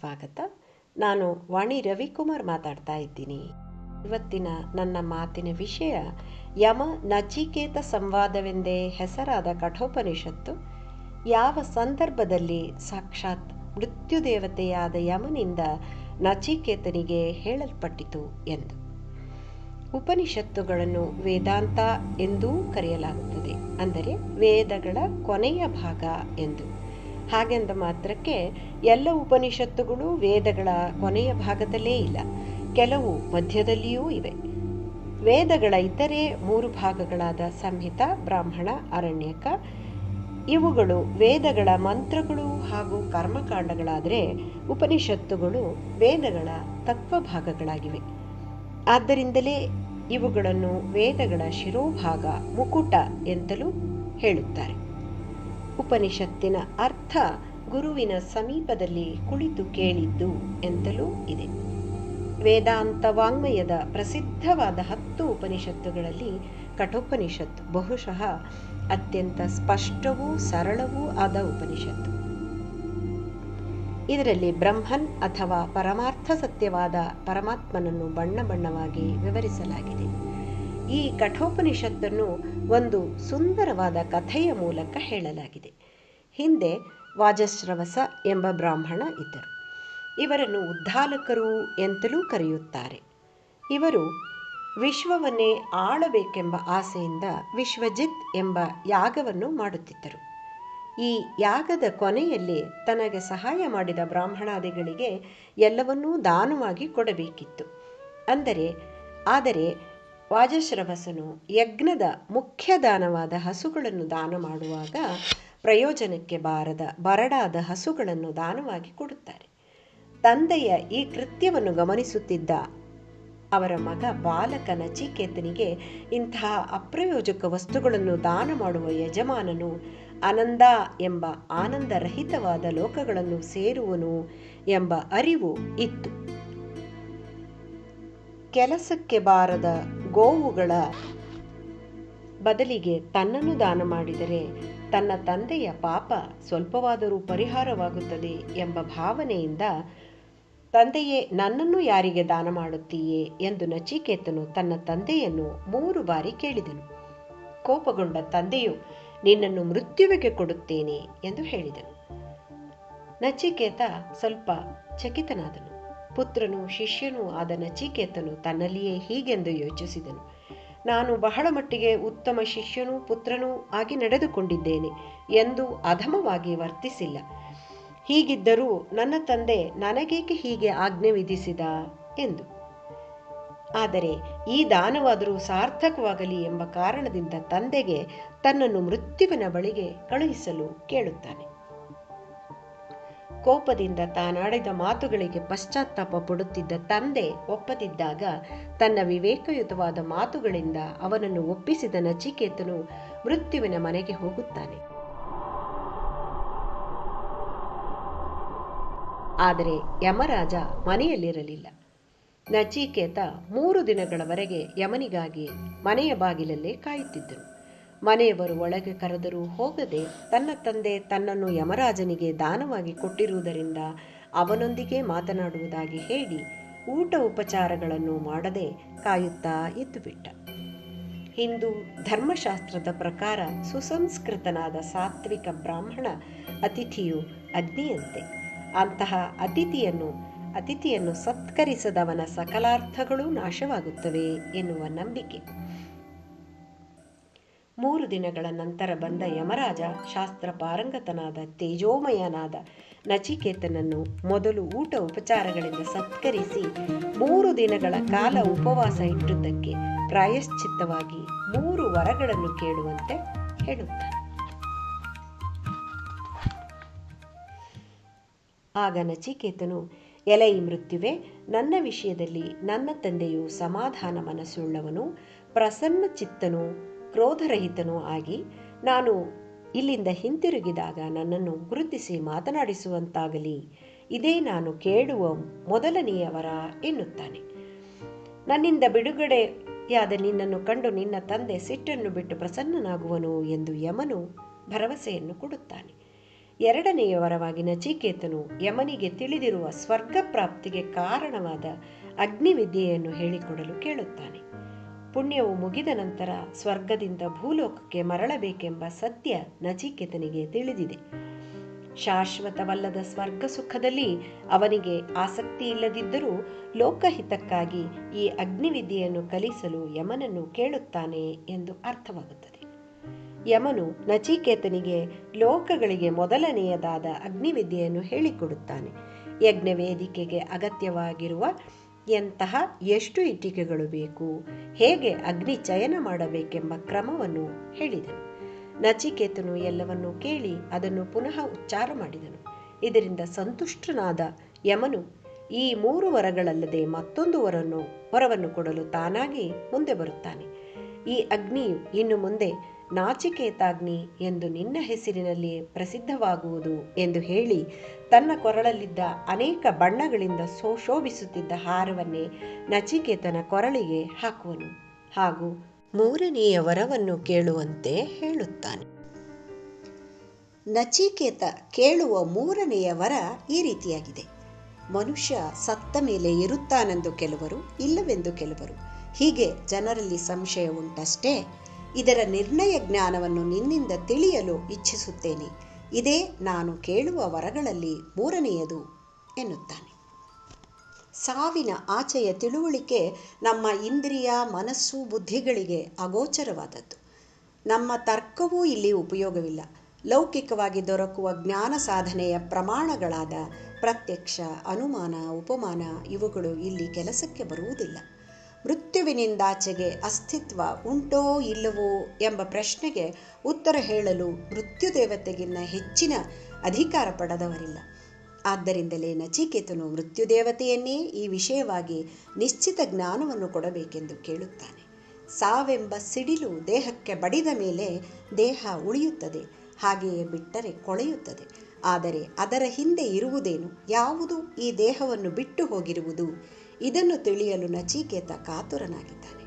ಸ್ವಾಗತ. ನಾನು ವಾಣಿ ರವಿಕುಮಾರ್ ಮಾತಾಡ್ತಾ ಇದ್ದೀನಿ. ಇವತ್ತಿನ ನನ್ನ ಮಾತಿನ ವಿಷಯ, ಯಮ ನಚಿಕೇತ ಸಂವಾದವೆಂದೇ ಹೆಸರಾದ ಕಠೋಪನಿಷತ್ತು, ಯಾವ ಸಂದರ್ಭದಲ್ಲಿ ಸಾಕ್ಷಾತ್ ಮೃತ್ಯುದೇವತೆಯಾದ ಯಮನಿಂದ ನಚಿಕೇತನಿಗೆ ಹೇಳಲ್ಪಟ್ಟಿತು ಎಂದು. ಉಪನಿಷತ್ತುಗಳನ್ನು ವೇದಾಂತ ಎಂದೂ ಕರೆಯಲಾಗುತ್ತದೆ. ಅಂದರೆ ವೇದಗಳ ಕೊನೆಯ ಭಾಗ ಎಂದು. ಹಾಗೆಂದ ಮಾತ್ರಕ್ಕೆ ಎಲ್ಲ ಉಪನಿಷತ್ತುಗಳು ವೇದಗಳ ಕೊನೆಯ ಭಾಗದಲ್ಲೇ ಇಲ್ಲ. ಕೆಲವು ಮಧ್ಯದಲ್ಲಿಯೂ ಇವೆ. ವೇದಗಳ ಇತರೆ ಮೂರು ಭಾಗಗಳಾದ ಸಂಹಿತ, ಬ್ರಾಹ್ಮಣ, ಅರಣ್ಯಕ, ಇವುಗಳು ವೇದಗಳ ಮಂತ್ರಗಳು ಹಾಗೂ ಕರ್ಮಕಾಂಡಗಳಾದರೆ ಉಪನಿಷತ್ತುಗಳು ವೇದಗಳ ತತ್ವ ಭಾಗಗಳಾಗಿವೆ ಆದ್ದರಿಂದಲೇ ಇವುಗಳನ್ನು ವೇದಗಳ ಶಿರೋಭಾಗ ಮುಕುಟ ಎಂತಲೂ ಹೇಳುತ್ತಾರೆ. ಉಪನಿಷತ್ತಿನ ಅರ್ಥ ಗುರುವಿನ ಸಮೀಪದಲ್ಲಿ ಕುಳಿತು ಕೇಳಿದ್ದು ಎಂತಲೂ ಇದೆ. ವೇದಾಂತ ವಾಂಗ್ಮಯದ ಪ್ರಸಿದ್ಧವಾದ ಹತ್ತು ಉಪನಿಷತ್ತುಗಳಲ್ಲಿ ಕಠೋಪನಿಷತ್ತು ಬಹುಶಃ ಅತ್ಯಂತ ಸ್ಪಷ್ಟವೂ ಸರಳವೂ ಆದ ಉಪನಿಷತ್ತು. ಇದರಲ್ಲಿ ಬ್ರಹ್ಮನ್ ಅಥವಾ ಪರಮಾರ್ಥ ಸತ್ಯವಾದ ಪರಮಾತ್ಮನನ್ನು ಬಣ್ಣ ಬಣ್ಣವಾಗಿ ವಿವರಿಸಲಾಗಿದೆ. ಈ ಕಠೋಪನಿಷತ್ತನ್ನು ಒಂದು ಸುಂದರವಾದ ಕಥೆಯ ಮೂಲಕ ಹೇಳಲಾಗಿದೆ. ಹಿಂದೆ ವಾಜಶ್ರವಸ ಎಂಬ ಬ್ರಾಹ್ಮಣ ಇದ್ದರು. ಇವರನ್ನು ಉದ್ದಾಲಕರು ಎಂತಲೂ ಕರೆಯುತ್ತಾರೆ. ಇವರು ವಿಶ್ವವನ್ನೇ ಆಳಬೇಕೆಂಬ ಆಸೆಯಿಂದ ವಿಶ್ವಜಿತ್ ಎಂಬ ಯಾಗವನ್ನು ಮಾಡುತ್ತಿದ್ದರು. ಈ ಯಾಗದ ಕೊನೆಯಲ್ಲಿ ತನಗೆ ಸಹಾಯ ಮಾಡಿದ ಬ್ರಾಹ್ಮಣಾದಿಗಳಿಗೆ ಎಲ್ಲವನ್ನೂ ದಾನವಾಗಿ ಕೊಡಬೇಕಿತ್ತು. ಅಂದರೆ, ಆದರೆ ವಾಜಶ್ರವಸನು ಯಜ್ಞದ ಮುಖ್ಯ ದಾನವಾದ ಹಸುಗಳನ್ನು ದಾನ ಮಾಡುವಾಗ ಪ್ರಯೋಜನಕ್ಕೆ ಬಾರದ, ಬರಡಾದ ಹಸುಗಳನ್ನು ದಾನವಾಗಿ ಕೊಡುತ್ತಾರೆ. ತಂದೆಯ ಈ ಕೃತ್ಯವನ್ನು ಗಮನಿಸುತ್ತಿದ್ದ ಅವರ ಮಗ ಬಾಲಕ ನಚಿಕೇತನಿಗೆ ಇಂತಹ ಅಪ್ರಯೋಜಕ ವಸ್ತುಗಳನ್ನು ದಾನ ಮಾಡುವ ಯಜಮಾನನು ಆನಂದ ಎಂಬ ಆನಂದರಹಿತವಾದ ಲೋಕಗಳನ್ನು ಸೇರುವನು ಎಂಬ ಅರಿವು ಇತ್ತು. ಕೆಲಸಕ್ಕೆ ಬಾರದ ಗೋವುಗಳ ಬದಲಿಗೆ ತನ್ನನ್ನು ದಾನ ಮಾಡಿದರೆ ತನ್ನ ತಂದೆಯ ಪಾಪ ಸ್ವಲ್ಪವಾದರೂ ಪರಿಹಾರವಾಗುತ್ತದೆ ಎಂಬ ಭಾವನೆಯಿಂದ ತಂದೆಯೇ, ನನ್ನನ್ನು ಯಾರಿಗೆ ದಾನ ಮಾಡುತ್ತೀಯೇ? ಎಂದು ನಚಿಕೇತನು ತನ್ನ ತಂದೆಯನ್ನು ಮೂರು ಬಾರಿ ಕೇಳಿದನು. ಕೋಪಗೊಂಡ ತಂದೆಯು, ನಿನ್ನನ್ನು ಮೃತ್ಯುವಿಗೆ ಕೊಡುತ್ತೇನೆ ಎಂದು ಹೇಳಿದನು. ನಚಿಕೇತ ಸ್ವಲ್ಪ ಚಕಿತನಾದನು. ಪುತ್ರನು ಶಿಷ್ಯನೂ ಆದ ನಚಿಕೇತನು ತನ್ನಲ್ಲಿಯೇ ಹೀಗೆಂದು ಯೋಚಿಸಿದನು. ನಾನು ಬಹಳ ಮಟ್ಟಿಗೆ ಉತ್ತಮ ಶಿಷ್ಯನೂ ಪುತ್ರನೂ ಆಗಿ ನಡೆದುಕೊಂಡಿದ್ದೇನೆ ಎಂದು ಅಧಮವಾಗಿ ವರ್ತಿಸಿಲ್ಲ. ಹೀಗಿದ್ದರೂ ನನ್ನ ತಂದೆ ನನಗೇಕೆ ಹೀಗೆ ಆಜ್ಞೆ ವಿಧಿಸಿದ? ಎಂದು. ಆದರೆ ಈ ದಾನವಾದರೂ ಸಾರ್ಥಕವಾಗಲಿ ಎಂಬ ಕಾರಣದಿಂದ ತಂದೆಗೆ ತನ್ನನ್ನು ಮೃತ್ಯುವಿನ ಬಳಿಗೆ ಕಳುಹಿಸಲು ಕೇಳುತ್ತಾನೆ. ಕೋಪದಿಂದ ತಾನಾಡಿದ ಮಾತುಗಳಿಗೆ ಪಶ್ಚಾತ್ತಾಪ ಪಡುತ್ತಿದ್ದ ತಂದೆ ಒಪ್ಪದಿದ್ದಾಗ ತನ್ನ ವಿವೇಕಯುತವಾದ ಮಾತುಗಳಿಂದ ಅವನನ್ನು ಒಪ್ಪಿಸಿದ ನಚಿಕೇತನು ಮೃತ್ಯುವಿನ ಮನೆಗೆ ಹೋಗುತ್ತಾನೆ. ಆದರೆ ಯಮರಾಜ ಮನೆಯಲ್ಲಿರಲಿಲ್ಲ. ನಚಿಕೇತ ಮೂರು ದಿನಗಳವರೆಗೆ ಯಮನಿಗಾಗಿ ಮನೆಯ ಬಾಗಿಲಲ್ಲೇ ಕಾಯುತ್ತಿದ್ದನು ಮನೆಯವರು ಒಳಗೆ ಕರೆದರೂ ಹೋಗದೆ ತನ್ನ ತಂದೆ ತನ್ನನ್ನು ಯಮರಾಜನಿಗೆ ದಾನವಾಗಿ ಕೊಟ್ಟಿರುವುದರಿಂದ ಅವನೊಂದಿಗೆ ಮಾತನಾಡುವುದಾಗಿ ಹೇಳಿ ಊಟ ಉಪಚಾರಗಳನ್ನು ಮಾಡದೆ ಕಾಯುತ್ತಾ ಇದ್ದುಬಿಟ್ಟ. ಹಿಂದೂ ಧರ್ಮಶಾಸ್ತ್ರದ ಪ್ರಕಾರ ಸುಸಂಸ್ಕೃತನಾದ ಸಾತ್ವಿಕ ಬ್ರಾಹ್ಮಣ ಅತಿಥಿಯು ಅಗ್ನಿಯಂತೆ. ಅಂತಹ ಅತಿಥಿಯನ್ನು ಅತಿಥಿಯನ್ನು ಸತ್ಕರಿಸದವನ ಸಕಲಾರ್ಥಗಳೂ ನಾಶವಾಗುತ್ತವೆ ಎನ್ನುವ ನಂಬಿಕೆ. ಮೂರು ದಿನಗಳ ನಂತರ ಬಂದ ಯಮರಾಜ ಶಾಸ್ತ್ರ ಪಾರಂಗತನಾದ ತೇಜೋಮಯನಾದ ನಚಿಕೇತನನ್ನು ಮೊದಲು ಊಟ ಉಪಚಾರಗಳಿಂದ ಸತ್ಕರಿಸಿ ಮೂರು ದಿನಗಳ ಕಾಲ ಉಪವಾಸ ಇಟ್ಟುದಕ್ಕೆ ಪ್ರಾಯಶ್ಚಿತ್ತವಾಗಿ ಮೂರು ವರಗಳನ್ನು ಕೇಳುವಂತೆ ಹೇಳುತ್ತಾನೆ. ಆಗ ನಚಿಕೇತನು, ಎಲೈ ಮೃತ್ಯುವೆ, ನನ್ನ ವಿಷಯದಲ್ಲಿ ನನ್ನ ತಂದೆಯು ಸಮಾಧಾನ ಮನಸ್ಸುಳ್ಳವನು, ಪ್ರಸನ್ನ ಚಿತ್ತನು ಕ್ರೋಧರಹಿತನೂ ಆಗಿ ನಾನು ಇಲ್ಲಿಂದ ಹಿಂತಿರುಗಿದಾಗ ನನ್ನನ್ನು ಗುರುತಿಸಿ ಮಾತನಾಡಿಸುವಂತಾಗಲಿ. ಇದೇ ನಾನು ಕೇಳುವ ಮೊದಲನೆಯವರ ಎನ್ನುತ್ತಾನೆ. ನನ್ನಿಂದ ಬಿಡುಗಡೆಯಾದ ನಿನ್ನನ್ನು ಕಂಡು ನಿನ್ನ ತಂದೆ ಸಿಟ್ಟನ್ನು ಬಿಟ್ಟು ಪ್ರಸನ್ನನಾಗುವನು ಎಂದು ಯಮನು ಭರವಸೆಯನ್ನು ಕೊಡುತ್ತಾನೆ. ಎರಡನೆಯ ವರವಾಗಿ ನಚಿಕೇತನು ಯಮನಿಗೆ ತಿಳಿದಿರುವ ಸ್ವರ್ಗ ಪ್ರಾಪ್ತಿಗೆ ಕಾರಣವಾದ ಅಗ್ನಿವಿದ್ಯೆಯನ್ನು ಹೇಳಿಕೊಡಲು ಕೇಳುತ್ತಾನೆ. ಪುಣ್ಯವು ಮುಗಿದ ನಂತರ ಸ್ವರ್ಗದಿಂದ ಭೂಲೋಕಕ್ಕೆ ಮರಳಬೇಕೆಂಬ ಸತ್ಯ ನಚಿಕೇತನಿಗೆ ತಿಳಿದಿದೆ. ಶಾಶ್ವತವಲ್ಲದ ಸ್ವರ್ಗ ಸುಖದಲ್ಲಿ ಅವನಿಗೆ ಆಸಕ್ತಿ ಇಲ್ಲದಿದ್ದರೂ ಲೋಕಹಿತಕ್ಕಾಗಿ ಈ ಅಗ್ನಿವಿದ್ಯೆಯನ್ನು ಕಲಿಸಲು ಯಮನನ್ನು ಕೇಳುತ್ತಾನೆ ಎಂದು ಅರ್ಥವಾಗುತ್ತದೆ. ಯಮನು ನಚಿಕೇತನಿಗೆ ಲೋಕಗಳಿಗೆ ಮೊದಲನೆಯದಾದ ಅಗ್ನಿವಿದ್ಯೆಯನ್ನು ಹೇಳಿಕೊಡುತ್ತಾನೆ. ಯಜ್ಞ ವೇದಿಕೆಗೆ ಅಗತ್ಯವಾಗಿರುವ ಎಂತಹ ಎಷ್ಟು ಇಟ್ಟಿಗೆಗಳು ಬೇಕು? ಹೇಗೆ ಅಗ್ನಿ ಚಯನ ಮಾಡಬೇಕೆಂಬ ಕ್ರಮವನ್ನು ಹೇಳಿದನು. ನಚಿಕೇತನು ಎಲ್ಲವನ್ನೂ ಕೇಳಿ ಅದನ್ನು ಪುನಃ ಉಚ್ಚಾರ ಮಾಡಿದನು. ಇದರಿಂದ ಸಂತುಷ್ಟನಾದ ಯಮನು ಈ ಮೂರು ವರಗಳಲ್ಲದೆ ಮತ್ತೊಂದು ವರನ್ನು, ವರವನ್ನು ಕೊಡಲು ತಾನಾಗಿ ಮುಂದೆ ಬರುತ್ತಾನೆ. ಈ ಅಗ್ನಿಯು ಇನ್ನು ಮುಂದೆ ನಾಚಿಕೇತಾಗ್ನಿ ಎಂದು ನಿನ್ನ ಹೆಸರಿನಲ್ಲಿ ಪ್ರಸಿದ್ಧವಾಗುವುದು ಎಂದು ಹೇಳಿ ತನ್ನ ಕೊರಳಲ್ಲಿದ್ದ ಅನೇಕ ಬಣ್ಣಗಳಿಂದ ಶೋಭಿಸುತ್ತಿದ್ದ ಹಾರವನ್ನೇ ನಚಿಕೇತನ ಕೊರಳಿಗೆ ಹಾಕುವನು. ಹಾಗೂ ಮೂರನೆಯ ವರವನ್ನು ಕೇಳುವಂತೆ ಹೇಳುತ್ತಾನೆ. ನಚಿಕೇತ ಕೇಳುವ ಮೂರನೆಯ ವರ ಈ ರೀತಿಯಾಗಿದೆ. ಮನುಷ್ಯ ಸತ್ತ ಮೇಲೆ ಇರುತ್ತಾನೆಂದು ಕೆಲವರು, ಇಲ್ಲವೆಂದು ಕೆಲವರು. ಹೀಗೆ ಜನರಲ್ಲಿ ಸಂಶಯ ಉಂಟಷ್ಟೇ. ಇದರ ನಿರ್ಣಯ ಜ್ಞಾನವನ್ನು ನಿನ್ನಿಂದ ತಿಳಿಯಲು ಇಚ್ಛಿಸುತ್ತೇನೆ. ಇದೇ ನಾನು ಕೇಳುವ ವರಗಳಲ್ಲಿ ಮೂರನೆಯದು ಎನ್ನುತ್ತಾನೆ. ಸಾವಿನ ಆಚೆಯ ತಿಳುವಳಿಕೆ ನಮ್ಮ ಇಂದ್ರಿಯ, ಮನಸ್ಸು, ಬುದ್ಧಿಗಳಿಗೆ ಅಗೋಚರವಾದದ್ದು. ನಮ್ಮ ತರ್ಕವೂ ಇಲ್ಲಿ ಉಪಯೋಗವಿಲ್ಲ. ಲೌಕಿಕವಾಗಿ ದೊರಕುವ ಜ್ಞಾನ ಸಾಧನೆಯ ಪ್ರಮಾಣಗಳಾದ ಪ್ರತ್ಯಕ್ಷ, ಅನುಮಾನ, ಉಪಮಾನ ಇವುಗಳು ಇಲ್ಲಿ ಕೆಲಸಕ್ಕೆ ಬರುವುದಿಲ್ಲ. ಮೃತ್ಯುವಿನಿಂದಾಚೆಗೆ ಅಸ್ತಿತ್ವ ಉಂಟೋ ಇಲ್ಲವೋ ಎಂಬ ಪ್ರಶ್ನೆಗೆ ಉತ್ತರ ಹೇಳಲು ಮೃತ್ಯು ದೇವತೆಗಿನ್ನ ಹೆಚ್ಚಿನ ಅಧಿಕಾರ ಪಡೆದವರಿಲ್ಲ. ಆದ್ದರಿಂದಲೇ ನಚಿಕೇತನು ಮೃತ್ಯುದೇವತೆಯನ್ನೇ ಈ ವಿಷಯವಾಗಿ ನಿಶ್ಚಿತ ಜ್ಞಾನವನ್ನು ಕೊಡಬೇಕೆಂದು ಕೇಳುತ್ತಾನೆ. ಸಾವೆಂಬ ಸಿಡಿಲು ದೇಹಕ್ಕೆ ಬಡಿದ ಮೇಲೆ ದೇಹ ಉಳಿಯುತ್ತದೆ, ಹಾಗೆಯೇ ಬಿಟ್ಟರೆ ಕೊಳೆಯುತ್ತದೆ. ಆದರೆ ಅದರ ಹಿಂದೆ ಇರುವುದೇನು? ಯಾವುದು ಈ ದೇಹವನ್ನು ಬಿಟ್ಟು ಹೋಗಿರುವುದು? ಇದನ್ನು ತಿಳಿಯಲು ನಚಿಕೇತ ಕಾತುರನಾಗಿದ್ದಾನೆ.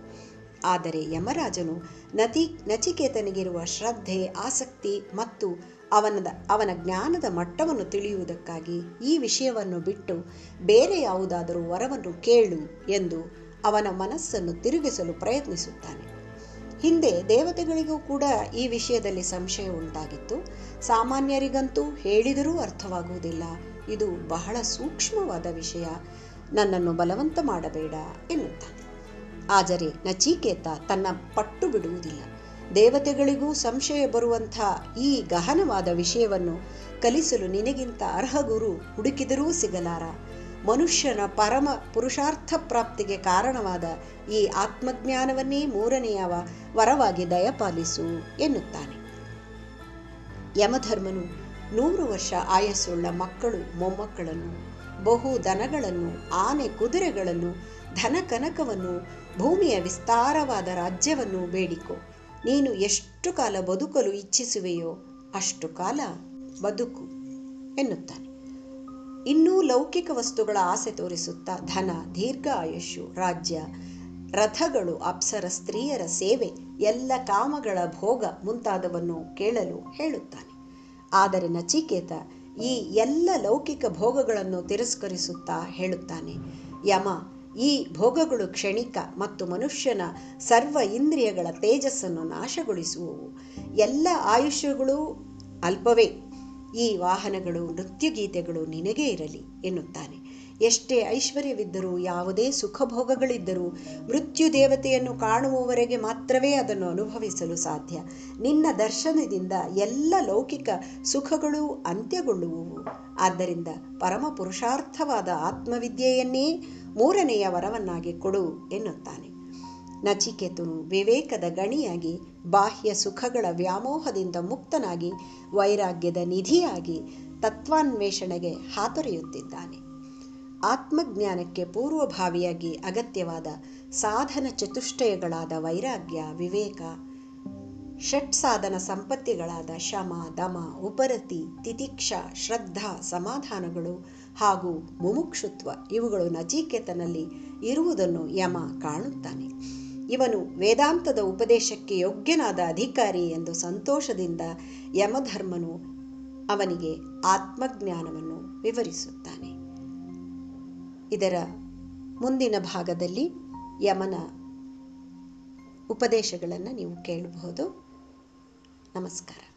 ಆದರೆ ಯಮರಾಜನು ನತಿ, ನಚಿಕೇತನಿಗಿರುವ ಶ್ರದ್ಧೆ, ಆಸಕ್ತಿ ಮತ್ತು ಅವನದ, ಅವನ ಜ್ಞಾನದ ಮಟ್ಟವನ್ನು ತಿಳಿಯುವುದಕ್ಕಾಗಿ ಈ ವಿಷಯವನ್ನು ಬಿಟ್ಟು ಬೇರೆ ಯಾವುದಾದರೂ ವರವನ್ನು ಕೇಳು ಎಂದು ಅವನ ಮನಸ್ಸನ್ನು ತಿರುಗಿಸಲು ಪ್ರಯತ್ನಿಸುತ್ತಾನೆ. ಹಿಂದೆ ದೇವತೆಗಳಿಗೂ ಕೂಡ ಈ ವಿಷಯದಲ್ಲಿ ಸಂಶಯ ಉಂಟಾಗಿತ್ತು. ಸಾಮಾನ್ಯರಿಗಂತೂ ಹೇಳಿದರೂ ಅರ್ಥವಾಗುವುದಿಲ್ಲ. ಇದು ಬಹಳ ಸೂಕ್ಷ್ಮವಾದ ವಿಷಯ. ನನ್ನನ್ನು ಬಲವಂತ ಮಾಡಬೇಡ ಎನ್ನುತ್ತಾನೆ. ಆದರೆ ನಚಿಕೇತ ತನ್ನ ಪಟ್ಟು ಬಿಡುವುದಿಲ್ಲ. ದೇವತೆಗಳಿಗೂ ಸಂಶಯ ಬರುವಂಥ ಈ ಗಹನವಾದ ವಿಷಯವನ್ನು ಕಲಿಸಲು ನಿನಗಿಂತ ಅರ್ಹ ಗುರು ಹುಡುಕಿದರೂ ಸಿಗಲಾರ. ಮನುಷ್ಯನ ಪರಮ ಪುರುಷಾರ್ಥ ಪ್ರಾಪ್ತಿಗೆ ಕಾರಣವಾದ ಈ ಆತ್ಮಜ್ಞಾನವನ್ನೇ ಮೂರನೆಯ ವರವಾಗಿ ದಯಪಾಲಿಸು ಎನ್ನುತ್ತಾನೆ. ಯಮಧರ್ಮನು ನೂರು ವರ್ಷ ಆಯಸ್ಸುಳ್ಳ ಮಕ್ಕಳು ಮೊಮ್ಮಕ್ಕಳನ್ನು ಬಹು ದನಗಳನ್ನು, ಆನೆ ಕುದುರೆಗಳನ್ನು, ಧನ ಕನಕವನ್ನು, ಭೂಮಿಯ ವಿಸ್ತಾರವಾದ ರಾಜ್ಯವನ್ನು ಬೇಡಿಕೊ. ನೀನು ಎಷ್ಟು ಕಾಲ ಬದುಕಲು ಇಚ್ಛಿಸುವೆಯೋ ಅಷ್ಟು ಕಾಲ ಬದುಕು ಎನ್ನುತ್ತಾನೆ. ಇನ್ನೂ ಲೌಕಿಕ ವಸ್ತುಗಳ ಆಸೆ ತೋರಿಸುತ್ತಾ ಧನ, ದೀರ್ಘ ಆಯುಷ್ಯು, ರಾಜ್ಯ, ರಥಗಳು, ಅಪ್ಸರ ಸ್ತ್ರೀಯರ ಸೇವೆ, ಎಲ್ಲ ಕಾಮಗಳ ಭೋಗ ಮುಂತಾದವನ್ನು ಕೇಳಲು ಹೇಳುತ್ತಾನೆ. ಆದರೆ ನಚಿಕೇತ ಈ ಎಲ್ಲ ಲೌಕಿಕ ಭೋಗಗಳನ್ನು ತಿರಸ್ಕರಿಸುತ್ತಾ ಹೇಳುತ್ತಾನೆ. ಯಮ, ಈ ಭೋಗಗಳು ಕ್ಷಣಿಕ ಮತ್ತು ಮನುಷ್ಯನ ಸರ್ವ ಇಂದ್ರಿಯಗಳ ತೇಜಸ್ಸನ್ನು ನಾಶಗೊಳಿಸುವವು. ಎಲ್ಲ ಆಯುಷ್ಯಗಳು ಅಲ್ಪವೇ. ಈ ವಾಹನಗಳು, ನೃತ್ಯಗೀತೆಗಳು ನಿನಗೇ ಇರಲಿ ಎನ್ನುತ್ತಾನೆ. ಎಷ್ಟೇ ಐಶ್ವರ್ಯವಿದ್ದರೂ, ಯಾವುದೇ ಸುಖಭೋಗಗಳಿದ್ದರೂ, ಮೃತ್ಯು ದೇವತೆಯನ್ನು ಕಾಣುವವರೆಗೆ ಮಾತ್ರವೇ ಅದನ್ನು ಅನುಭವಿಸಲು ಸಾಧ್ಯ. ನಿನ್ನ ದರ್ಶನದಿಂದ ಎಲ್ಲ ಲೌಕಿಕ ಸುಖಗಳು ಅಂತ್ಯಗೊಳ್ಳುವುವು. ಆದ್ದರಿಂದ ಪರಮ ಪುರುಷಾರ್ಥವಾದ ಆತ್ಮವಿದ್ಯೆಯನ್ನೇ ಮೂರನೆಯ ವರವನ್ನಾಗಿ ಕೊಡು ಎನ್ನುತ್ತಾನೆ. ನಚಿಕೇತನು ವಿವೇಕದ ಗಣಿಯಾಗಿ ಬಾಹ್ಯ ಸುಖಗಳ ವ್ಯಾಮೋಹದಿಂದ ಮುಕ್ತನಾಗಿ ವೈರಾಗ್ಯದ ನಿಧಿಯಾಗಿ ತತ್ವಾನ್ವೇಷಣೆಗೆ ಹಾತೊರೆಯುತ್ತಿದ್ದಾನೆ. ಆತ್ಮಜ್ಞಾನಕ್ಕೆ ಪೂರ್ವಭಾವಿಯಾಗಿ ಅಗತ್ಯವಾದ ಸಾಧನ ಚತುಷ್ಟಯಗಳಾದ ವೈರಾಗ್ಯ, ವಿವೇಕ, ಷಟ್ ಸಾಧನ ಸಂಪತ್ತಿಗಳಾದ ಶಮ, ದಮ, ಉಪರತಿ, ತಿತಿಕ್ಷ, ಶ್ರದ್ಧಾ, ಸಮಾಧಾನಗಳು ಹಾಗೂ ಮುಮುಕ್ಷುತ್ವ ಇವುಗಳು ನಚಿಕೇತನಲ್ಲಿ ಇರುವುದನ್ನು ಯಮ ಕಾಣುತ್ತಾನೆ. ಇವನು ವೇದಾಂತದ ಉಪದೇಶಕ್ಕೆ ಯೋಗ್ಯನಾದ ಅಧಿಕಾರಿ ಎಂದು ಸಂತೋಷದಿಂದ ಯಮಧರ್ಮನು ಅವನಿಗೆ ಆತ್ಮಜ್ಞಾನವನ್ನು ವಿವರಿಸುತ್ತಾನೆ. ಇದರ ಮುಂದಿನ ಭಾಗದಲ್ಲಿ ಯಮನ ಉಪದೇಶಗಳನ್ನು ನೀವು ಕೇಳಬಹುದು. ನಮಸ್ಕಾರ.